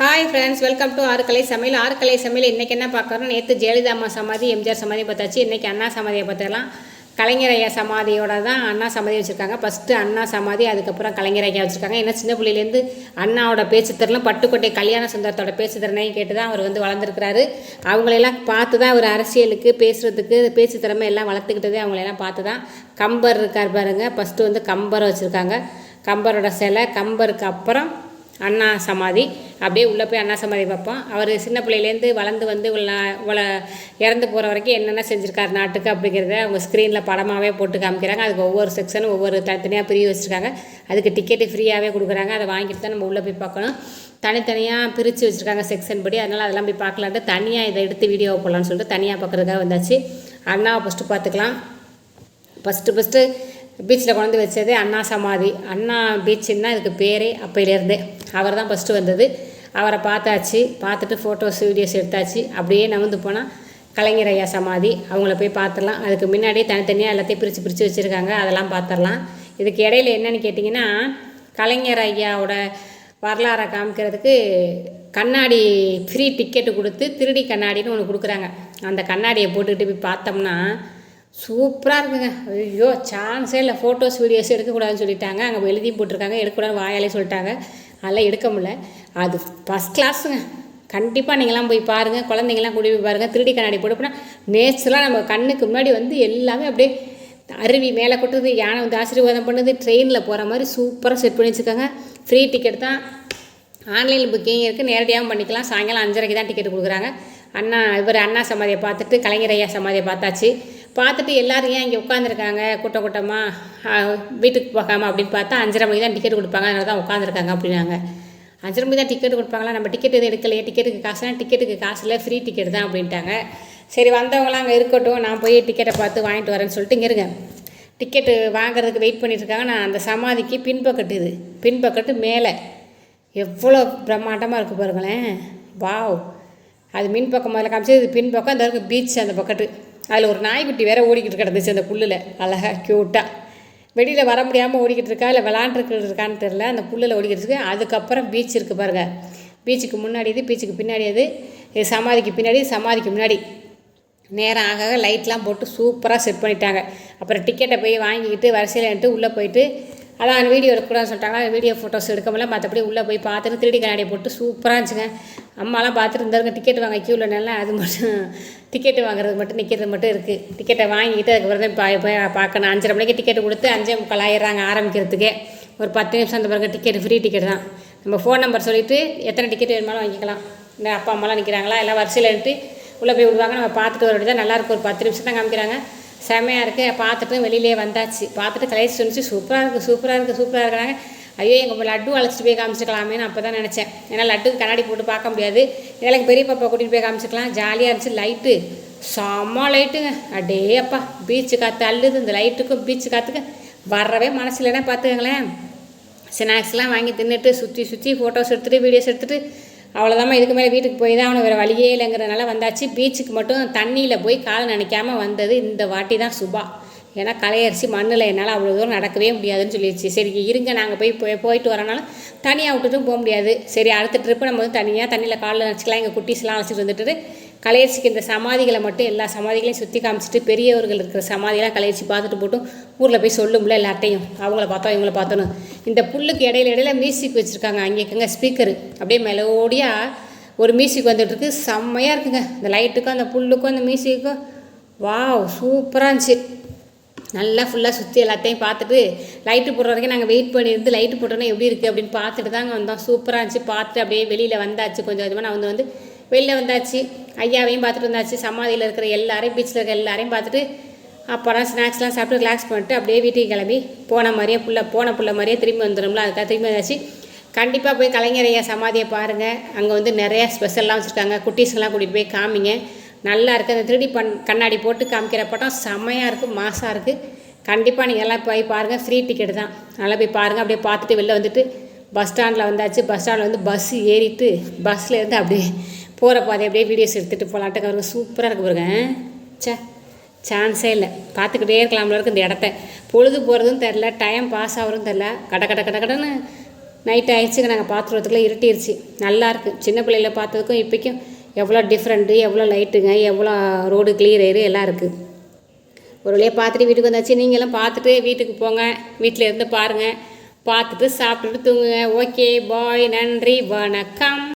Hi friends welcome to ஆறுக்கலை சமையல். ஆறுக்கலை சமையல் இன்றைக்கி என்ன பார்க்குறோம் நேற்று ஜெயலலிதா அம்மா சமாதி எம்ஜிஆர் சமாதி பார்த்தாச்சு. இன்றைக்கி அண்ணா சமாதியை பார்த்துக்கலாம் கலைஞர் ஐயா சமாதியோட தான் அண்ணா சமாதி வச்சுருக்காங்க. ஃபஸ்ட்டு அண்ணா சமாதி அதுக்கப்புறம் கலைஞர் ஐயா வச்சுருக்காங்க. ஏன்னா சின்ன பிள்ளையிலேருந்து அண்ணாவோட பேச்சுத்திறனும் பட்டுக்கோட்டை கல்யாண சுந்தரத்தோட பேச்சுத்திறனையும் கேட்டு தான் அவர் வந்து வளர்ந்துருக்கிறாரு. அவங்களெல்லாம் பார்த்து தான் அவர் அரசியலுக்கு பேசுகிறதுக்கு பேச்சு திறமை எல்லாம் வளர்த்துக்கிட்டதே அவங்களெல்லாம் பார்த்து தான் கம்பர் இருக்கார் பாருங்க. ஃபஸ்ட்டு வந்து கம்பரை வச்சுருக்காங்க. கம்பரோட சிலை கம்பருக்கு அப்புறம் அண்ணா சமாதி. அப்படியே உள்ளே போய் அண்ணா சமாதி பார்ப்போம். அவர் சின்ன பிள்ளையிலேருந்து வளர்ந்து வந்து உள்ள இறந்து போகிற வரைக்கும் என்னென்ன செஞ்சுருக்காரு நாட்டுக்கு அப்படிங்கிறத அவங்க ஸ்க்ரீனில் படமாகவே போட்டு காமிக்கிறாங்க. அதுக்கு ஒவ்வொரு செக்ஷனும் ஒவ்வொரு தனித்தனியாக பிரிய வச்சுருக்காங்க. அதுக்கு டிக்கெட்டு ஃப்ரீயாகவே கொடுக்குறாங்க. அதை வாங்கிட்டு தான் நம்ம உள்ளே போய் பார்க்கணும். தனித்தனியாக பிரித்து வச்சுருக்காங்க செக்ஷன் படி. அதனால் அதெல்லாம் போய் பார்க்கலான்ட்டு தனியாக இதை எடுத்து வீடியோ போடலான்னு சொல்லிட்டு தனியாக பார்க்குறதுக்காக வந்தாச்சு. அண்ணாவை ஃபஸ்ட்டு பார்த்துக்கலாம். ஃபஸ்ட்டு ஃபஸ்ட்டு பீச்சில் கொண்டு வந்து வச்சதே அண்ணா சமாதி. அண்ணா பீச்சுன்னு தான் இதுக்கு பேரே அப்பையிலேருந்தே. அவர் தான் ஃபஸ்ட்டு வந்தது. அவரை பார்த்தாச்சு. பார்த்துட்டு ஃபோட்டோஸ் வீடியோஸ் எடுத்தாச்சு. அப்படியே நகர்ந்து போனால் கலைஞர் ஐயா சமாதி. அவங்கள போய் பார்த்துடலாம். அதுக்கு முன்னாடியே தனித்தனியாக எல்லாத்தையும் பிரித்து பிரித்து வச்சுருக்காங்க. அதெல்லாம் பார்த்துடலாம். இதுக்கு இடையில என்னென்னு கேட்டிங்கன்னா கலைஞர் ஐயாவோட வரலாறை காமிக்கிறதுக்கு கண்ணாடி ஃப்ரீ டிக்கெட்டு கொடுத்து திருடி கண்ணாடின்னு ஒன்று கொடுக்குறாங்க. அந்த கண்ணாடியை போட்டுக்கிட்டு போய் பார்த்தோம்னா சூப்பராக இருக்குங்க. ஐயோ சான்ஸே இல்லை. ஃபோட்டோஸ் வீடியோஸ் எடுக்கக்கூடாதுன்னு சொல்லிட்டாங்க. அங்கே எழுதியும் போட்டிருக்காங்க. எடுக்கக்கூடாது வாயாலே சொல்லிட்டாங்க. அதெல்லாம் எடுக்க முடில அது ஃபஸ்ட் கிளாஸுங்க கண்டிப்பாக நீங்களாம் போய் பாருங்கள் குழந்தைங்களாம் கூட்டி போய் பாருங்கள் திருடி கண்ணாடி போட்டு போனால் நேச்சுரலாக நம்ம கண்ணுக்கு முன்னாடி வந்து எல்லாமே அப்படியே அருவி மேலே கொட்டுது. யானை வந்து ஆசீர்வாதம் பண்ணுது. ட்ரெயினில் போகிற மாதிரி சூப்பராக செட் பண்ணி வச்சுருக்காங்க. ஃப்ரீ டிக்கெட் தான். ஆன்லைன் புக்கிங் இருக்குது நேரடியாகவும் பண்ணிக்கலாம். சாயங்காலம் அஞ்சரைக்கு தான் டிக்கெட் கொடுக்குறாங்க. அண்ணா இவர் அண்ணா சமாதியை பார்த்துட்டு கலைஞர் ஐயா சமாதியை பார்த்தாச்சு. பார்த்துட்டு எல்லோரும் ஏன் இங்கே உட்காந்துருக்காங்க கூட்ட கூட்டமாக வீட்டுக்கு போகாமல் அப்படின்னு பார்த்தா அஞ்சரை மணிக்கு தான் டிக்கெட் கொடுப்பாங்க. அதனால தான் உட்காந்துருக்காங்க அப்படின்னாங்க. அஞ்சரை மணிக்கு தான் டிக்கெட் கொடுப்பாங்களா? நம்ம டிக்கெட் எதுவும் எடுக்கலையே. டிக்கெட்டுக்கு காசுனா டிக்கெட்டுக்கு காசு இல்லை. ஃப்ரீ டிக்கெட் தான் அப்படின்ட்டாங்க. சரி வந்தவங்களாம் அங்கே இருக்கட்டும். நான் போய் டிக்கெட்டை பார்த்து வாங்கிட்டு வரேன்னு சொல்லிட்டு இங்கே இருங்க. டிக்கெட்டு வாங்குறதுக்கு வெயிட் பண்ணிட்டு இருக்காங்க. நான் அந்த சமாதிக்கு பின்பக்கட்டு இது. பின்பக்கட்டு மேலே. எவ்வளோ பிரம்மாண்டமாக இருக்குது பாருங்களேன். வாவ். அது மின் பக்கம் முதல்ல காமிச்சது. இது பின்பக்கம். அந்த இருக்கு பீச் அந்த பக்கத்து. அதில் ஒரு நாய்க்குட்டி வேற ஓடிக்கிட்டு கிடந்துச்சு அந்த புல்லில். அழகாக க்யூட்டாக வெளியில் வர முடியாமல் ஓடிக்கிட்டு இருக்கா? இல்லை விளாண்டுருக்கிட்டு இருக்கான்னு தெரில அந்த புல்லில் ஓடிக்கிட்டு இருக்கு. அதுக்கப்புறம் பீச் இருக்குது பாருங்கள் பீச்சுக்கு முன்னாடி இது பீச்சுக்கு பின்னாடி அது. சமாதிக்கு பின்னாடி சமாதிக்கு முன்னாடி. நேரம் ஆக ஆக லைட்லாம் போட்டு சூப்பராக செட் பண்ணிட்டாங்க. அப்புறம் டிக்கெட்டை போய் வாங்கிக்கிட்டு வரிசையில் உள்ளே போயிட்டு அதான் வீடியோ எடுக்கக்கூடாதுன்னு சொல்லிட்டாங்க வீடியோ ஃபோட்டோஸ் எடுக்க முடியல மற்றபடி உள்ளே போய் பார்த்துட்டு திருடி கண்ணாடியை போட்டு சூப்பராக இருந்துச்சுங்க. அம்மாலாம் பார்த்துட்டு இருந்தாருங்க. டிக்கெட் வாங்க க்யூவில் நல்லா அது மட்டும் டிக்கெட்டு வாங்குறது மட்டும் நிற்கிறது மட்டும் இருக்குது டிக்கெட்டை வாங்கிட்டு அதுக்கப்புறம் தான் பா- போய் பார்க்கணும். அஞ்சரை மணிக்கு டிக்கெட் கொடுத்து அஞ்சே முக்கால் ஆயிடுறாங்க ஆரம்பிக்கிறதுக்கே. ஒரு பத்து நிமிஷம் அந்த பிறகு டிக்கெட் ஃப்ரீ டிக்கெட் தான். நம்ம ஃபோன் நம்பர் சொல்லிவிட்டு எத்தனை டிக்கெட் வேணுமாலும் வாங்கிக்கலாம். இந்த அப்பா அம்மாலாம் நிற்கிறாங்களா எல்லாம் வரிசையில் எடுத்து உள்ளே போய் விடுவாங்க. நம்ம பார்த்துட்டு வர வேண்டியதாக நல்லாயிருக்கும் ஒரு பத்து நிமிஷம் தான் காமிக்கிறாங்க. செமையாக இருக்குது பார்த்துட்டு வெளியிலே வந்தாச்சு. பார்த்துட்டு கலைச்சி சொன்னிச்சு சூப்பராக இருக்குது சூப்பராக இருக்குது சூப்பராக இருக்கிறாங்க ஐயோ எங்கள் லட்டு அழைச்சிட்டு போய் காமிச்சிக்கலாமேன்னு அப்போ தான் நினச்சேன். ஏன்னா லட்டுக்கு கண்ணாடி போட்டு பார்க்க முடியாது. இதெல்லாம் பெரிய பாப்பா கூட்டிகிட்டு போய் காமிச்சிக்கலாம். ஜாலியாக இருந்துச்சு. லைட்டு. செம்ம லைட்டுங்க. அடே அப்பா. பீச்சு காற்று அள்ளுது. இந்த லைட்டுக்கும் பீச்சு காற்றுக்கு வரவே மனசு இல்லைன்னா பார்த்துக்கங்களேன். ஸ்நாக்ஸ்லாம் வாங்கி தின்னுட்டு சுற்றி சுற்றி ஃபோட்டோஸ் எடுத்துகிட்டு வீடியோஸ் எடுத்துகிட்டு அவ்வளோதாம்மா இதுக்கு மேலே வீட்டுக்கு போய் தான் அவனுக்கு வேறு வழியே இல்லைங்கிறதுனால வந்தாச்சு. பீச்சுக்கு மட்டும் தண்ணியில் போய் கால் நினைக்காம வந்தது இந்த வாட்டி தான் சுபா. ஏன்னா கலையரிசி மண்ணில் என்னால் அவ்வளோ தூரம் நடக்கவே முடியாதுன்னு சொல்லிடுச்சு சரி இருங்க நாங்கள் போய் போய் போயிட்டு வரனாலும் தனியாக விட்டுட்டும் போக முடியாது. சரி அடுத்த ட்ரிப்பு நம்ம வந்து தனியாக தண்ணியில் காலில் நினச்சிக்கலாம். எங்கள் குட்டீஸ்லாம் அழைச்சிட்டு வந்துட்டு கலையரசிக்கு இந்த சமாதிகளை மட்டும் எல்லா சமாதிகளையும் சுற்றி காமிச்சிட்டு பெரியவர்கள் இருக்கிற சமாதியெல்லாம் கலையரிச்சி பார்த்துட்டு போட்டும் ஊரில் போய் சொல்லும்ல எல்லாட்டையும் அவங்கள பார்த்தோம் இவங்கள பார்த்தோன்னு. இந்த புல்லுக்கு இடையில இடையில மியூசிக் வச்சுருக்காங்க. அங்கே இருக்குங்க ஸ்பீக்கரு. அப்படியே மெலோடியாக ஒரு மியூசிக் வந்துட்டுருக்கு. செம்மையாக இருக்குங்க. இந்த லைட்டுக்கும் அந்த புல்லுக்கும் அந்த மியூசிக்கும். வாவ்! சூப்பராக இருந்துச்சு. நல்லா ஃபுல்லாக சுற்றி எல்லாத்தையும் பார்த்துட்டு லைட்டு போடுற வரைக்கும் நாங்கள் வெயிட் பண்ணியிருந்து லைட்டு போட்டோன்னா எப்படி இருக்குது அப்படின்னு பார்த்துட்டு தாங்க வந்தோம். சூப்பராக இருந்துச்சு. பார்த்துட்டு அப்படியே வெளியில் வந்தாச்சு கொஞ்சம் கொஞ்சமாக நான் வந்து வந்து வெளில வந்தாச்சு ஐயாவையும் பார்த்துட்டு வந்தாச்சு சமாதியில் இருக்கிற எல்லாரையும் பீச்சில் இருக்கிற எல்லாரையும் பார்த்துட்டு அப்புறம் ஸ்நாக்ஸ்லாம் சாப்பிட்டு ரிலாக்ஸ் பண்ணிட்டு அப்படியே வீட்டுக்கு கிளம்பி போன மாதிரியே புள்ள போன புள்ள மாதிரியே திரும்பி வந்துடும்ல அதுக்காக திரும்பி வந்தாச்சு. கண்டிப்பாக போய் கலைஞர் ஐயா சமாதியை பாருங்கள் அங்கே வந்து நிறையா ஸ்பெஷல்லாம் வச்சுருக்காங்க. குட்டீஸ்லாம் கூட்டிகிட்டு போய் காமிங்க. நல்லா இருக்குது அந்த திருடி பண் கண்ணாடி போட்டு காமிக்கிற படம் செம்மையாக இருக்குது மாசாக இருக்குது கண்டிப்பாக நீங்கள் எல்லாம் போய் பாருங்கள் ஃப்ரீ டிக்கெட் தான். நல்லா போய் பாருங்கள் அப்படியே பார்த்துட்டு வெளில வந்துட்டு பஸ் ஸ்டாண்டில் வந்தாச்சு. பஸ் ஸ்டாண்டில் வந்து பஸ் ஏறிட்டு பஸ்ஸில் இருந்து அப்படியே போகிற பாதை அப்படியே வீடியோஸ் எடுத்துகிட்டு போகலான்ட்டு அவருக்கு சூப்பராக இருக்கு பாருங்க. சே சான்ஸே இல்லை. பார்த்துக்கிட்டே இருக்கலாம்ல இருக்கு இந்த இடத்த. பொழுது போகிறதும் தெரில டைம் பாஸ் ஆகிறதும் தெரில கட கட கட கடன்னு நைட் ஆயிடுச்சுங்க. நாங்கள் பார்த்துருவதுக்குள்ளே இருட்டிருச்சு. நல்லாயிருக்கு சின்ன பிள்ளையில் பார்த்ததுக்கும் இப்போக்கும் எவ்வளோ டிஃப்ரெண்ட்டு எவ்வளோ லைட்டுங்க எவ்வளோ ரோடு கிளியர் ஏறு எல்லாம் இருக்குது ஒரு வழியாக பார்த்துட்டு வீட்டுக்கு வந்தாச்சு. நீங்களும் பார்த்துட்டு வீட்டுக்கு போங்க. வீட்டில் இருந்து பாருங்கள் பார்த்துட்டு சாப்பிட்டுட்டு தூங்குங்க. ஓகே பாய் நன்றி. வணக்கம்.